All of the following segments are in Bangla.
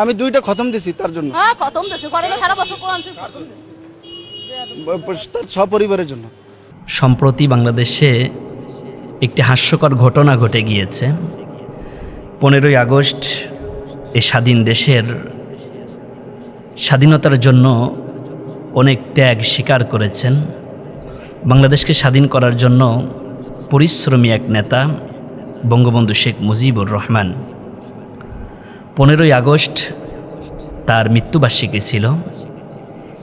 আমি দুইটা খতম দিছি তার জন্য। হ্যাঁ খতম না সারা বছর কোরআন শরীফ খতম দেছে। তার সপরিবারের জন্য। সম্প্রতি বাংলাদেশে একটি হাস্যকর ঘটনা ঘটে গিয়েছে। পনেরোই আগস্ট এই স্বাধীন দেশের স্বাধীনতার জন্য অনেক ত্যাগ স্বীকার করেছেন। বাংলাদেশকে স্বাধীন করার জন্য পরিশ্রমী এক নেতা বঙ্গবন্ধু শেখ মুজিবুর রহমান। পনেরোই আগস্ট তার মৃত্যুবার্ষিকী ছিল।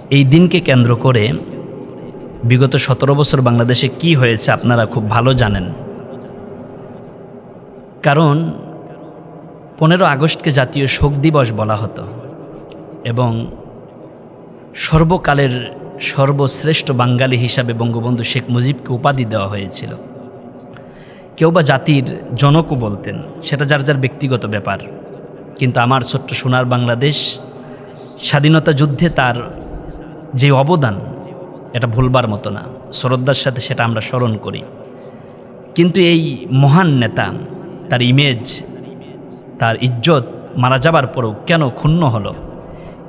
এই দিনকে কেন্দ্র করে বিগত সতেরো বছর বাংলাদেশে কি হয়েছে আপনারা খুব ভালো জানেন। কারণ পনেরো আগস্টকে জাতীয় শোক দিবস বলা হতো এবং সর্বকালের সর্বশ্রেষ্ঠ বাঙালি হিসাবে বঙ্গবন্ধু শেখ মুজিবকে উপাধি দেওয়া হয়েছিল। কেউ বা জাতির জনকও বলতেন, সেটা যার যার ব্যক্তিগত ব্যাপার। কিন্তু আমার ছোট্ট সোনার বাংলাদেশ, স্বাধীনতা যুদ্ধে তার যে অবদান, এটা ভুলবার মতো না। শ্রদ্ধার সাথে সেটা আমরা স্মরণ করি। কিন্তু এই মহান নেতা, তার ইমেজ তার ইজ্জত মারা যাবার পরেও কেন ক্ষুণ্ণ হলো?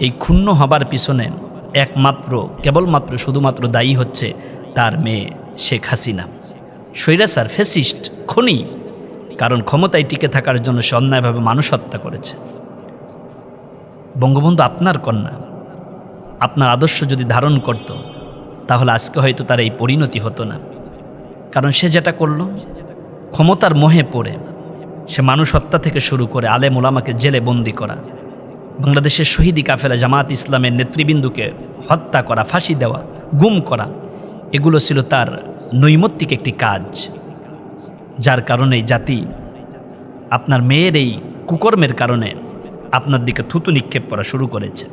এই ক্ষুণ্ণ হবার পিছনে একমাত্র, কেবলমাত্র, শুধুমাত্র দায়ী হচ্ছে তার মেয়ে শেখ হাসিনা। স্বৈরাচার ফেসিস্ট খনি কারণ ক্ষমতায় টিকে থাকার জন্য সে অন্যায়ভাবে মানুষ হত্যা করেছে। বঙ্গবন্ধু আপনার কন্যা। আপনার আদর্শ যদি ধারণ করত, তাহলে আজকে হয়তো তার এই পরিণতি হতো না। কারণ সে যেটা করল, ক্ষমতার মোহে পড়ে সে মানুষ হত্যা থেকে শুরু করে আলে মোলামাকে জেলে বন্দি করা, বাংলাদেশের শহীদি কাফেলা জামাত ইসলামের নেতৃবৃন্দুকে হত্যা করা, ফাঁসি দেওয়া, গুম করা, এগুলো ছিল তার নৈমত্তিক একটি কাজ। যার কারণে জাতি আপনার মেয়ের এই কুকর্মের কারণে আপনার দিকে থুতু নিক্ষেপ করা শুরু করেছে।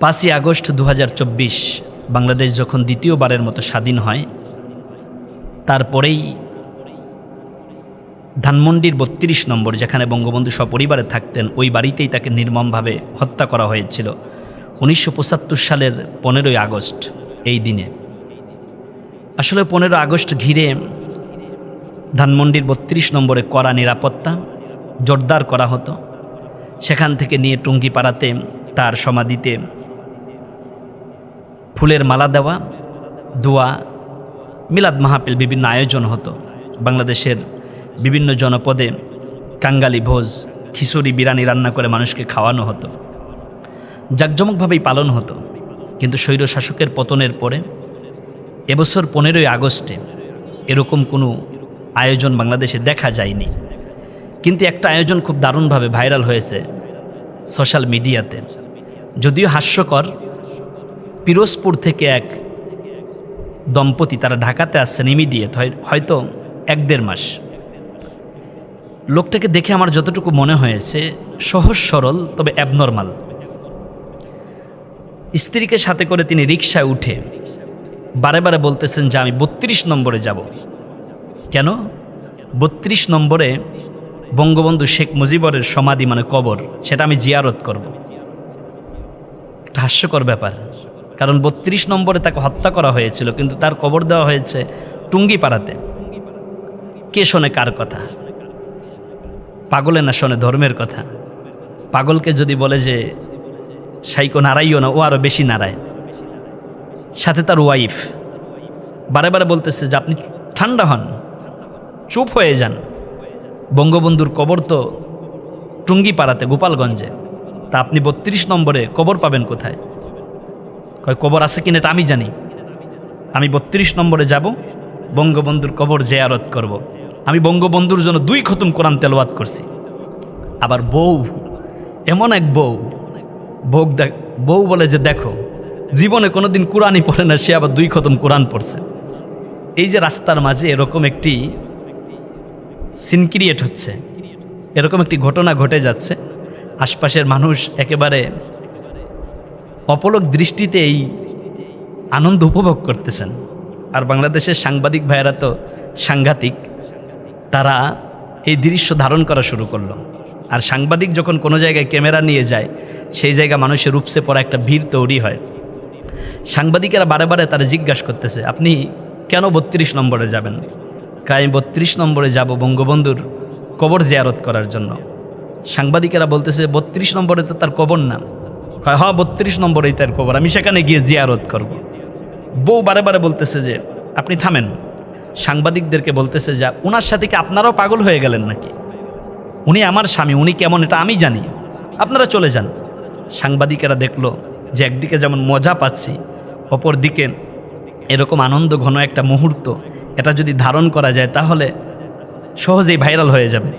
পাঁচই আগস্ট দু হাজার চব্বিশ, বাংলাদেশ যখন দ্বিতীয়বারের মতো স্বাধীন হয়, তারপরেই ধানমন্ডির বত্রিশ নম্বর, যেখানে বঙ্গবন্ধু সপরিবারে থাকতেন, ওই বাড়িতেই তাকে নির্মমভাবে হত্যা করা হয়েছিল। উনিশশো পঁচাত্তর সালের পনেরোই আগস্ট, এই দিনে। আসলে পনেরো আগস্ট ঘিরে ধানমন্ডির বত্রিশ নম্বরে কড়া নিরাপত্তা জোরদার করা হতো। সেখান থেকে নিয়ে টুঙ্গিপাড়াতে তার সমাধিতে ফুলের মালা দেওয়া, দোয়া, মিলাদ মাহাপিল বিভিন্ন আয়োজন হতো। বাংলাদেশের বিভিন্ন জনপদে কাঙ্গালি ভোজ, খিচুড়ি বিরানি রান্না করে মানুষকে খাওয়ানো হতো। জাঁকজমকভাবেই পালন হতো। কিন্তু স্বৈর শাসকের পতনের পরে এবছর পনেরোই আগস্টে এরকম কোনো আয়োজন বাংলাদেশে দেখা যায়নি। কিন্তু একটা আয়োজন খুব দারুণভাবে ভাইরাল হয়েছে সোশ্যাল মিডিয়াতে। যদিও হাস্যকর, পিরোজপুর থেকে এক দম্পতি তারা ঢাকাতে আসছেন ইমিডিয়েট হয়তো এক দেড় মাস। লোকটাকে দেখে আমার যতটুকু মনে হয়েছে, সহজ সরল, তবে অ্যাবনর্মাল স্ত্রীকে সাথে করে তিনি রিক্সায় উঠে বারে বারে বলতেছেন যে আমি বত্রিশ নম্বরে যাব। কেন? বত্রিশ নম্বরে বঙ্গবন্ধু শেখ মুজিবরের সমাধি মানে কবর, সেটা আমি জিয়ারত করব। একটা হাস্যকর ব্যাপার, কারণ বত্রিশ নম্বরে তাকে হত্যা করা হয়েছিল, কিন্তু তার কবর দেওয়া হয়েছে টুঙ্গিপাড়াতে। কে শোনে কার কথা? পাগলে না শোনে ধর্মের কথা? পাগলকে যদি বলে যে, সাইকো নাড়াইও না ও আরও বেশি নাড়ায় সাথে তার ওয়াইফ বারে বারে বলতেছে যে, আপনি ঠান্ডা হন, চুপ হয়ে যান। বঙ্গবন্ধুর কবর তো টুঙ্গিপাড়াতে, গোপালগঞ্জে। তা আপনি বত্রিশ নম্বরে কবর পাবেন কোথায়? কয়, কবর আছে কিনা এটা আমি জানি। আমি বত্রিশ নম্বরে যাব, বঙ্গবন্ধুর কবর জেয়ারত করব। আমি বঙ্গবন্ধুর জন্য দুই খতম কোরআন তেলওয়াত করছি। আবার বউ, এমন এক বউ বউ বউ বলে যে, দেখো জীবনে কোনোদিন কোরআনই পড়ে না, সে আবার দুই খতম কোরআন পড়ছে। এই যে রাস্তার মাঝে এরকম একটি সিন ক্রিয়েট হচ্ছে, এরকম একটি ঘটনা ঘটে যাচ্ছে, আশপাশের মানুষ একেবারে অপলক দৃষ্টিতে এই আনন্দ উপভোগ করতেছেন। আর বাংলাদেশের সাংবাদিক ভাইয়েরা তো সাংঘাতিক, তারা এই দৃশ্য ধারণ করা শুরু করল। আর সাংবাদিক যখন কোনো জায়গায় ক্যামেরা নিয়ে যায়, সেই জায়গা মানুষের উপসে পড়া একটা ভিড় তৈরি হয়। সাংবাদিকেরা বারে বারে তারা জিজ্ঞাসা করতেছে, আপনি কেন বত্রিশ নম্বরে যাবেন? কাই বত্রিশ নম্বরে যাব বঙ্গবন্ধুর কবর জিয়ারত করার জন্য। সাংবাদিকেরা বলতেছে, বত্রিশ নম্বরে তো তার কবর না। কয় হ্যাঁ বত্রিশ নম্বরেই তার কবর, আমি সেখানে গিয়ে জিয়ারত করব। বউ বারে বারে বলতেছে যে, আপনি থামেন। সাংবাদিকদেরকে বলতেছে যা ওনার সাথে কি আপনারাও পাগল হয়ে গেলেন নাকি? উনি আমার স্বামী, উনি কেমন এটা আমি জানি। আপনারা চলে যান। সাংবাদিকেরা দেখল যে, একদিকে যেমন মজা পাচ্ছি অপর দিকে এরকম আনন্দ ঘন একটা মুহূর্ত এটা যদি ধারণ করা যায় তাহলে সহজেই ভাইরাল হয়ে যাবে।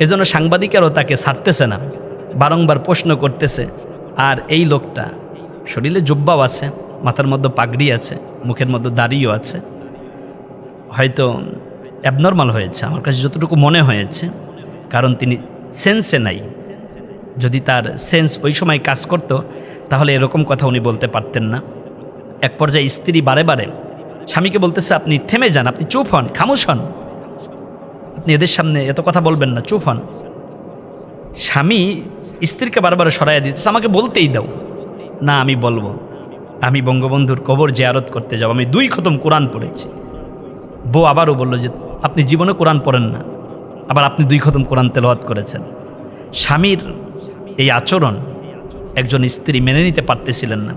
এজন্য সাংবাদিকেরও তাকে ছাড়তেছে না, বারংবার প্রশ্ন করতেছে, আর এই লোকটা শরীরে জুব্বাও আছে, মাথার মধ্যে পাগড়ি আছে, মুখের মধ্যে দাড়িও আছে। হয়তো অ্যাবনর্মাল হয়েছে, আমার কাছে যতটুকু মনে হয়েছে, কারণ তিনি সেন্সে নাই। যদি তার সেন্স ওই সময় কাজ করত, তাহলে এরকম কথা উনি বলতে পারতেন না। এক পর্যায়ে স্ত্রী বারে বারে স্বামীকে বলতেছে, আপনি থেমে যান, আপনি চুপ হন, খামোশ হন। আপনি এদের সামনে এত কথা বলবেন না, চুপ হন। স্বামী স্ত্রীকে বারবার সরাইয়া দিতেছে, আমাকে বলতেই দাও। না, আমি বলব। আমি বঙ্গবন্ধুর কবর জিয়ারত করতে যাব। আমি দুই খতম কোরআন পড়েছি। বউ আবারও বলল যে, আপনি জীবনে কোরআন পড়েন না, আবার আপনি দুই খতম কোরআন তেলাওয়াত করেছেন। স্বামীর এই আচরণ একজন স্ত্রী মেনে নিতে পারতেছিলেন না।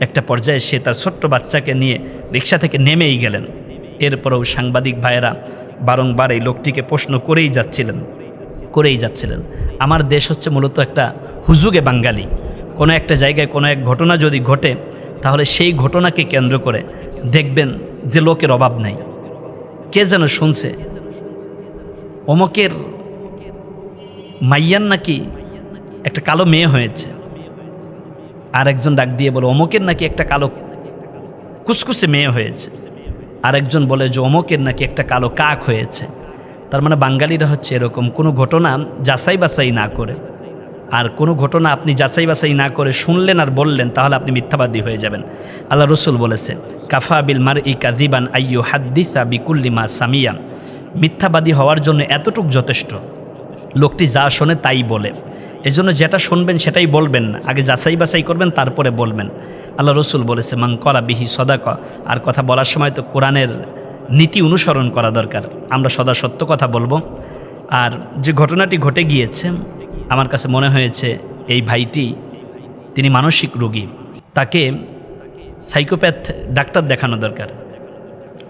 একটা পর্যায়ে সে তার ছোট্ট বাচ্চাকে নিয়ে রিক্সা থেকে নেমেই গেলেন। এরপরেও সাংবাদিক ভাইয়েরা বারংবার এই লোকটিকে প্রশ্ন করেই যাচ্ছিলেন করেই যাচ্ছিলেন। আমার দেশ হচ্ছে মূলত একটা হুজুগে বাঙালি। কোনো একটা জায়গায় কোনো এক ঘটনা যদি ঘটে, তাহলে সেই ঘটনাকে কেন্দ্র করে দেখবেন যে লোকের অভাব নেই। কে যেন শুনছে, অমকের মাইয়ান নাকি একটা কালো মেয়ে হয়েছে। আর একজন ডাক দিয়ে বলে, অমকের নাকি একটা কালো কুসকুসে মেয়ে হয়েছে। আর একজন বলে যে, অমকের নাকি একটা কালো কাক হয়েছে। তার মানে বাঙালিরা হচ্ছে এরকম, কোনো ঘটনা যাচাই বাছাই না করে। আর কোনো ঘটনা আপনি যাচাই বাছাই না করে শুনলেন আর বললেন, তাহলে আপনি মিথ্যাবাদী হয়ে যাবেন। আল্লাহ রসুল বলেছে, কাফা বিল মার ই কাদিবান আইয়ু হাদ্দিসা বিকুল্লিমা সামিয়ান। মিথ্যাবাদী হওয়ার জন্য এতটুক যথেষ্ট। লোকটি যা শোনে তাই বলে। এজন্য যেটা শুনবেন সেটাই বলবেন। আগে যাচাই বাছাই করবেন, তারপরে বলবেন। আল্লাহ রসুল বলেছে মাং করা বিহি সদাক। আর কথা বলার সময় তো কোরআনের নীতি অনুসরণ করা দরকার। আমরা সদা সত্য কথা বলব। আর যে ঘটনাটি ঘটে গিয়েছে, আমার কাছে মনে হয়েছে, এই ভাইটি, তিনি মানসিক রোগী। তাকে সাইকোপ্যাথ ডাক্তার দেখানো দরকার।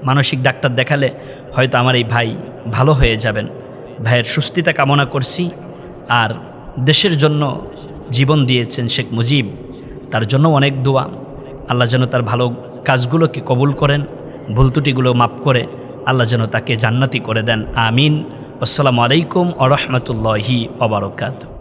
মানসিক ডাক্তার দেখালে হয়তো আমার এই ভাই ভালো হয়ে যাবেন। ভাইয়ের সুস্থিতা কামনা করছি। আর দেশের জন্য জীবন দিয়েছেন শেখ মুজিব। তার জন্য অনেক দোয়া। আল্লাহ যেন তার ভালো কাজগুলোকে কবুল করেন, ভুল ত্রুটিগুলো মাফ করে আল্লাহ যেন তাকে জান্নাতি করে দেন। আমিন। আসসালামু আলাইকুম আ রহমতুল্লাহি অবরকাত